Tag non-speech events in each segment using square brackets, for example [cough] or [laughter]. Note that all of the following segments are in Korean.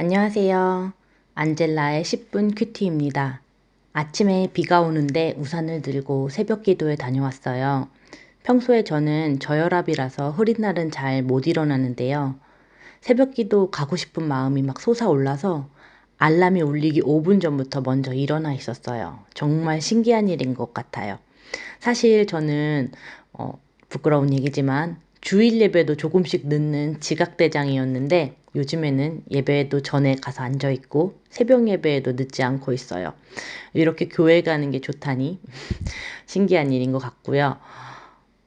안녕하세요. 안젤라의 10분 큐티입니다. 아침에 비가 오는데 우산을 들고 새벽 기도에 다녀왔어요. 평소에 저는 저혈압이라서 흐린 날은 잘 못 일어나는데요. 새벽 기도 가고 싶은 마음이 막 솟아올라서 알람이 울리기 5분 전부터 먼저 일어나 있었어요. 정말 신기한 일인 것 같아요. 사실 저는 어, 부끄러운 얘기지만 주일 예배도 조금씩 늦는 지각대장이었는데 요즘에는 예배에도 전에 가서 앉아 있고 새벽 예배에도 늦지 않고 있어요. 이렇게 교회 가는 게 좋다니 [laughs] 신기한 일인 것 같고요.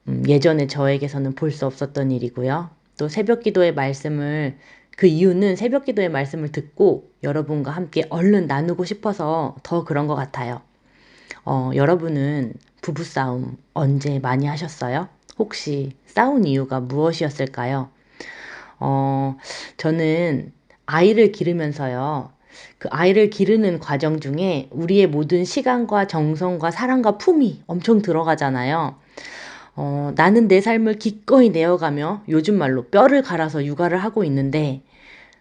음, 예전에 저에게서는 볼 수 없었던 일이고요. 또 새벽 기도의 말씀을 그 이유는 새벽 기도의 말씀을 듣고 여러분과 함께 얼른 나누고 싶어서 더 그런 것 같아요. 어, 여러분은 부부싸움 언제 많이 하셨어요? 혹시 싸운 이유가 무엇이었을까요? 어, 저는 아이를 기르면서요. 그 아이를 기르는 과정 중에 우리의 모든 시간과 정성과 사랑과 품이 엄청 들어가잖아요. 어, 나는 내 삶을 기꺼이 내어가며 요즘 말로 뼈를 갈아서 육아를 하고 있는데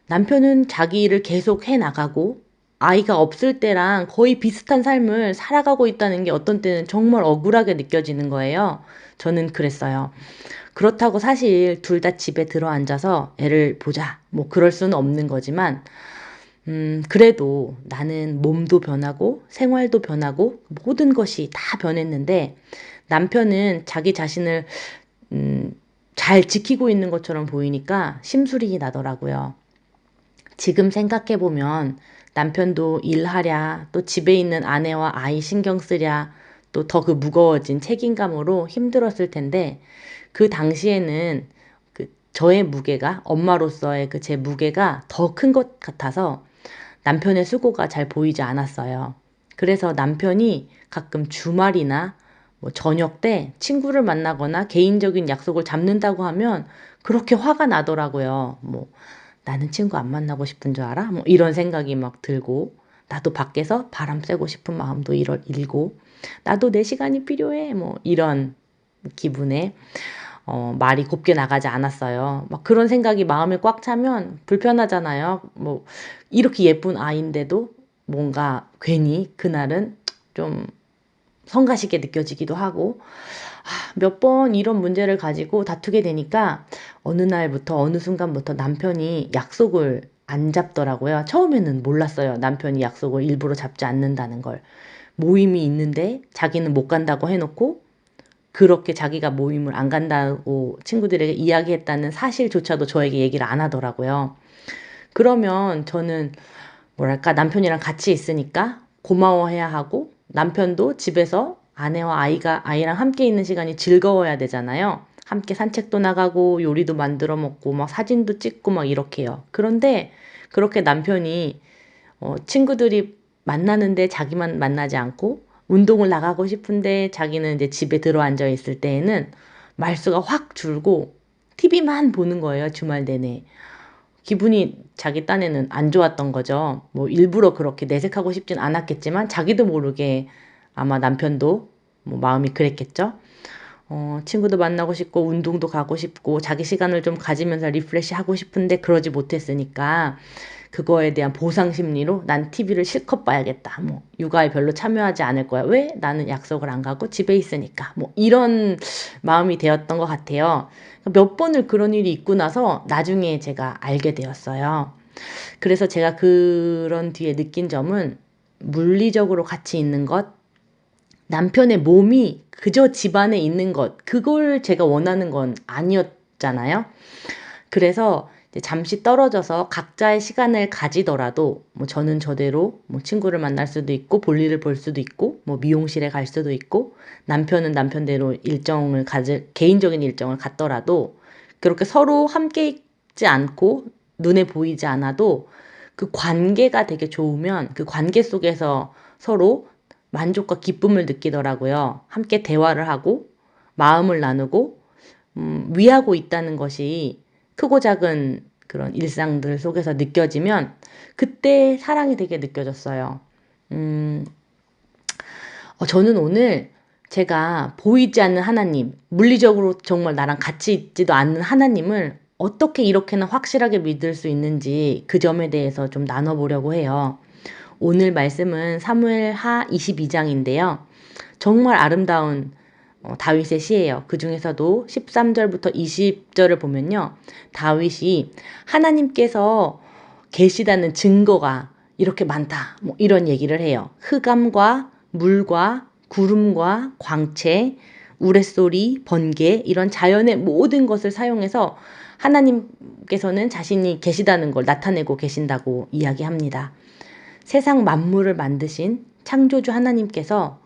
남편은 자기 일을 계속 해 나가고 아이가 없을 때랑 거의 비슷한 삶을 살아가고 있다는 게 어떤 때는 정말 억울하게 느껴지는 거예요. 저는 그랬어요. 그렇다고 사실 둘 다 집에 들어 앉아서 애를 보자. 뭐 그럴 수는 없는 거지만, 음, 그래도 나는 몸도 변하고 생활도 변하고 모든 것이 다 변했는데 남편은 자기 자신을, 음, 잘 지키고 있는 것처럼 보이니까 심술이 나더라고요. 지금 생각해 보면 남편도 일하랴, 또 집에 있는 아내와 아이 신경 쓰랴, 또 더 그 무거워진 책임감으로 힘들었을 텐데, 그 당시에는 그 저의 무게가, 엄마로서의 그 제 무게가 더 큰 것 같아서 남편의 수고가 잘 보이지 않았어요. 그래서 남편이 가끔 주말이나 뭐 저녁 때 친구를 만나거나 개인적인 약속을 잡는다고 하면 그렇게 화가 나더라고요. 뭐 나는 친구 안 만나고 싶은 줄 알아? 뭐 이런 생각이 막 들고 나도 밖에서 바람 쐬고 싶은 마음도 이럴 일고 나도 내 시간이 필요해 뭐 이런 기분에 어, 말이 곱게 나가지 않았어요. 막 그런 생각이 마음에 꽉 차면 불편하잖아요. 뭐 이렇게 예쁜 아이인데도 뭔가 괜히 그날은 좀 성가시게 느껴지기도 하고 아, 몇 번 이런 문제를 가지고 다투게 되니까 어느 날부터 어느 순간부터 남편이 약속을 안 잡더라고요. 처음에는 몰랐어요. 남편이 약속을 일부러 잡지 않는다는 걸. 모임이 있는데 자기는 못 간다고 해놓고 그렇게 자기가 모임을 안 간다고 친구들에게 이야기했다는 사실조차도 저에게 얘기를 안 하더라고요. 그러면 저는 뭐랄까 남편이랑 같이 있으니까 고마워해야 하고 남편도 집에서 아내와 아이가 아이랑 함께 있는 시간이 즐거워야 되잖아요. 함께 산책도 나가고 요리도 만들어 먹고 막 사진도 찍고 막 이렇게요. 그런데 그렇게 남편이 어, 친구들이 만나는데 자기만 만나지 않고 운동을 나가고 싶은데 자기는 이제 집에 들어 앉아 있을 때에는 말수가 확 줄고 TV만 보는 거예요. 주말 내내. 기분이 자기 딴에는 안 좋았던 거죠. 뭐 일부러 그렇게 내색하고 싶진 않았겠지만 자기도 모르게 아마 남편도 뭐 마음이 그랬겠죠. 어, 친구도 만나고 싶고 운동도 가고 싶고 자기 시간을 좀 가지면서 리프레시 하고 싶은데 그러지 못했으니까 그거에 대한 보상 심리로 난 TV를 실컷 봐야겠다. 뭐 육아에 별로 참여하지 않을 거야. 왜? 나는 약속을 안 가고 집에 있으니까. 뭐 이런 마음이 되었던 것 같아요. 몇 번을 그런 일이 있고 나서 나중에 제가 알게 되었어요. 그래서 제가 그런 뒤에 느낀 점은 물리적으로 같이 있는 것, 남편의 몸이 그저 집안에 있는 것, 그걸 제가 원하는 건 아니었잖아요. 그래서 잠시 떨어져서 각자의 시간을 가지더라도 뭐 저는 저대로 뭐 친구를 만날 수도 있고 볼일을 볼 수도 있고 뭐 미용실에 갈 수도 있고 남편은 남편대로 일정을 가질 개인적인 일정을 갖더라도 그렇게 서로 함께 있지 않고 눈에 보이지 않아도 그 관계가 되게 좋으면 그 관계 속에서 서로 만족과 기쁨을 느끼더라고요. 함께 대화를 하고 마음을 나누고 음, 위하고 있다는 것이 크고 작은 그런 일상들 속에서 느껴지면 그때 사랑이 되게 느껴졌어요. 음, 어, 저는 오늘 제가 보이지 않는 하나님, 물리적으로 정말 나랑 같이 있지도 않는 하나님을 어떻게 이렇게나 확실하게 믿을 수 있는지 그 점에 대해서 좀 나눠보려고 해요. 오늘 말씀은 사무엘 하 22장인데요. 정말 아름다운 어, 다윗의 시예요. 그 중에서도 13절부터 20절을 보면요. 다윗이 하나님께서 계시다는 증거가 이렇게 많다. 뭐 이런 얘기를 해요. 흑암과 물과 구름과 광채, 우레소리, 번개 이런 자연의 모든 것을 사용해서 하나님께서는 자신이 계시다는 걸 나타내고 계신다고 이야기합니다. 세상 만물을 만드신 창조주 하나님께서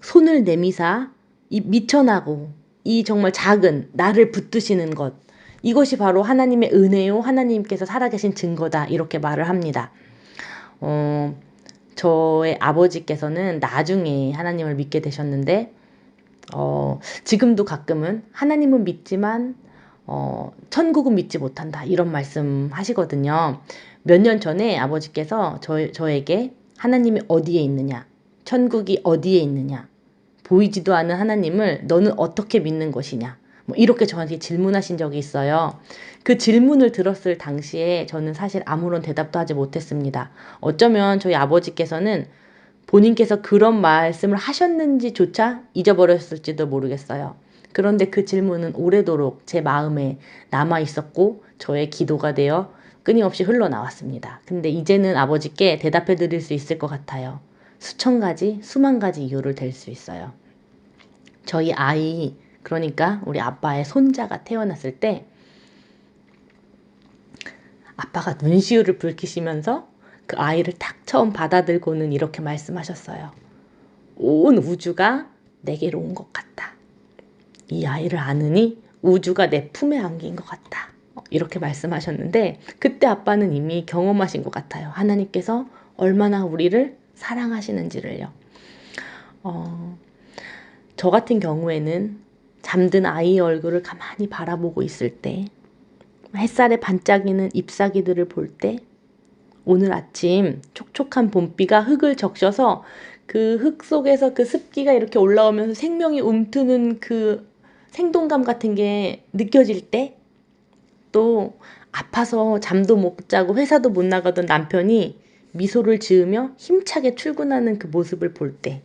손을 내미사 이 미천하고 이 정말 작은 나를 붙드시는 것 이것이 바로 하나님의 은혜요 하나님께서 살아계신 증거다 이렇게 말을 합니다. 어, 저의 아버지께서는 나중에 하나님을 믿게 되셨는데 어, 지금도 가끔은 하나님은 믿지만 어, 천국은 믿지 못한다 이런 말씀 하시거든요. 몇 년 전에 아버지께서 저, 저에게 하나님이 어디에 있느냐, 천국이 어디에 있느냐, 보이지도 않은 하나님을 너는 어떻게 믿는 것이냐, 뭐 이렇게 저한테 질문하신 적이 있어요. 그 질문을 들었을 당시에 저는 사실 아무런 대답도 하지 못했습니다. 어쩌면 저희 아버지께서는 본인께서 그런 말씀을 하셨는지조차 잊어버렸을지도 모르겠어요. 그런데 그 질문은 오래도록 제 마음에 남아 있었고 저의 기도가 되어 끊임없이 흘러나왔습니다. 근데 이제는 아버지께 대답해 드릴 수 있을 것 같아요. 수천 가지, 수만 가지 이유를 댈 수 있어요. 저희 아이, 그러니까 우리 아빠의 손자가 태어났을 때 아빠가 눈시울을 붉히시면서 그 아이를 딱 처음 받아들고는 이렇게 말씀하셨어요. 온 우주가 내게로 온 것 같다. 이 아이를 아느니 우주가 내 품에 안긴 것 같다. 이렇게 말씀하셨는데 그때 아빠는 이미 경험하신 것 같아요. 하나님께서 얼마나 우리를 사랑하시는지를요. 어, 저 같은 경우에는 잠든 아이의 얼굴을 가만히 바라보고 있을 때, 햇살에 반짝이는 잎사귀들을 볼 때, 오늘 아침 촉촉한 봄비가 흙을 적셔서 그 흙 속에서 그 습기가 이렇게 올라오면서 생명이 움트는 그 생동감 같은 게 느껴질 때, 또 아파서 잠도 못 자고 회사도 못 나가던 남편이 미소를 지으며 힘차게 출근하는 그 모습을 볼 때,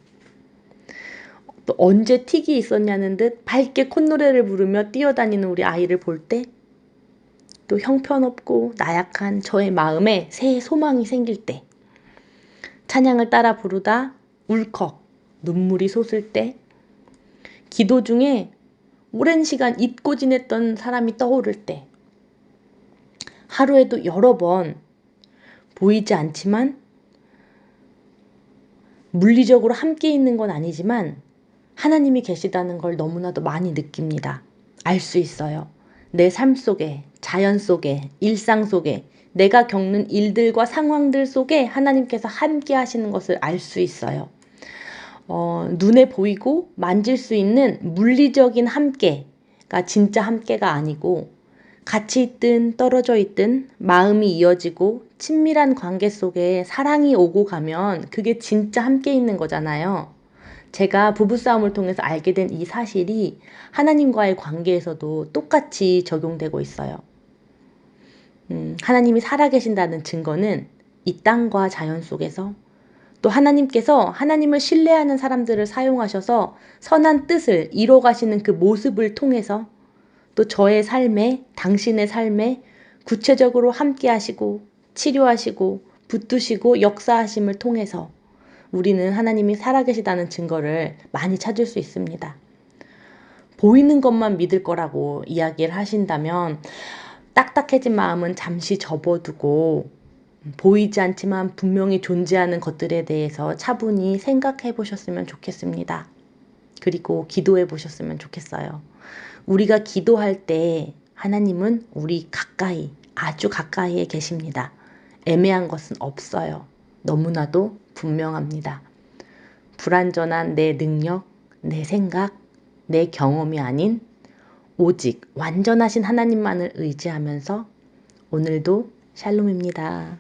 또 언제 틱이 있었냐는 듯 밝게 콧노래를 부르며 뛰어다니는 우리 아이를 볼 때, 또 형편없고 나약한 저의 마음에 새 소망이 생길 때, 찬양을 따라 부르다 울컥 눈물이 솟을 때, 기도 중에 오랜 시간 잊고 지냈던 사람이 떠오를 때, 하루에도 여러 번 보이지 않지만 물리적으로 함께 있는 건 아니지만 하나님이 계시다는 걸 너무나도 많이 느낍니다. 알 수 있어요. 내 삶 속에, 자연 속에, 일상 속에, 내가 겪는 일들과 상황들 속에 하나님께서 함께 하시는 것을 알 수 있어요. 어, 눈에 보이고 만질 수 있는 물리적인 함께가 진짜 함께가 아니고 같이 있든 떨어져 있든 마음이 이어지고 친밀한 관계 속에 사랑이 오고 가면 그게 진짜 함께 있는 거잖아요. 제가 부부싸움을 통해서 알게 된 이 사실이 하나님과의 관계에서도 똑같이 적용되고 있어요. 음, 하나님이 살아계신다는 증거는 이 땅과 자연 속에서 또 하나님께서 하나님을 신뢰하는 사람들을 사용하셔서 선한 뜻을 이뤄 가시는 그 모습을 통해서 또 저의 삶에, 당신의 삶에 구체적으로 함께 하시고 치료하시고 붙드시고 역사하심을 통해서 우리는 하나님이 살아계시다는 증거를 많이 찾을 수 있습니다. 보이는 것만 믿을 거라고 이야기를 하신다면 딱딱해진 마음은 잠시 접어두고 보이지 않지만 분명히 존재하는 것들에 대해서 차분히 생각해 보셨으면 좋겠습니다. 그리고 기도해 보셨으면 좋겠어요. 우리가 기도할 때 하나님은 우리 가까이, 아주 가까이에 계십니다. 애매한 것은 없어요. 너무나도 분명합니다. 불완전한 내 능력, 내 생각, 내 경험이 아닌 오직 완전하신 하나님만을 의지하면서 오늘도 샬롬입니다.